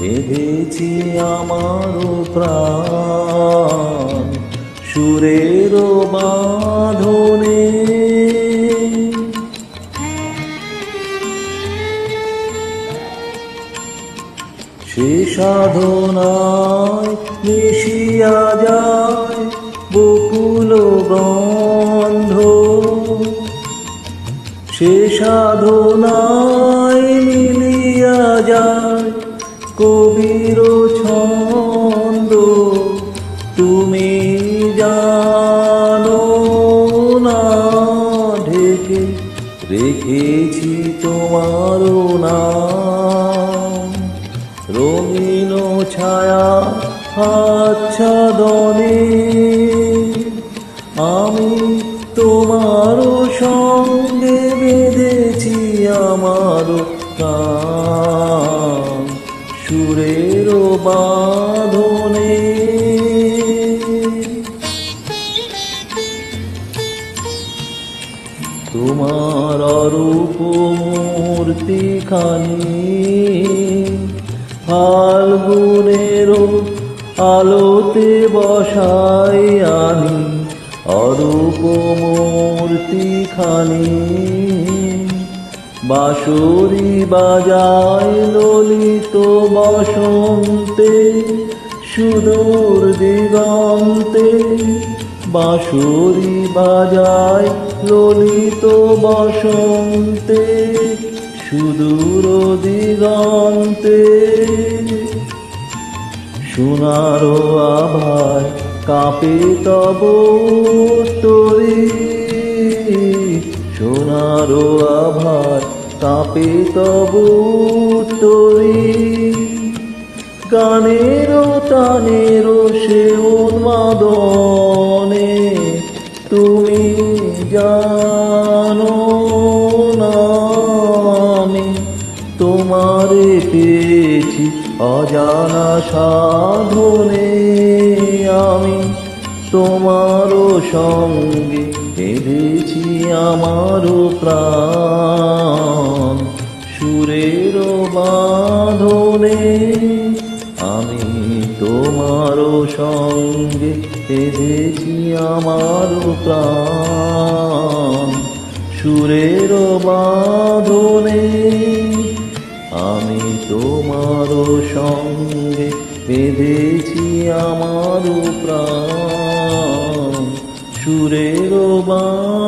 বেঁধেছি আমার প্রাণ। সুরের বাঁধনে। সে সাধনায় মিশিয়া যায় বকুল গন্ধ। সে সাধনায় মিলিয়া যায় কবির ছন্দ, তুমি জানো না, ঢেকে রেখেছি তোমার নাম। রঙিন ছায়া আচ্ছাদনে, আমি তোমার সঙ্গে বেঁধেছি আমার প্রাণ সুরের বাঁধনে। তোমার রূপ মূর্তি খানি ফাল্গুনের আলোতে বসাই আনি অরূপ মূর্তি খানি বাঁশরি বাজায় ললিত বসন্তে, সুদূর দিগন্তে। বাঁশরি বাজায় ললিত বসন্তে, সুদূর দিগন্তে। সোনার আভায় কাঁপে তব তরি সোনার আভায় তাপে তবু তরি গানের টানের সে উন্মাদনে তুমি জানো আমি তোমারে পেয়েছি অজানা সাধনে আমি তোমারও সঙ্গে বেঁধেছি আমারও প্রাণ সুরের বাঁধনে। আমি তোমারও সঙ্গে বেঁধেছি আমারও প্রাণ সুরের বাঁধনে। আমি তোমারও সঙ্গে বেঁধেছি আমারও প্রাণ। সুরের বাঁধনে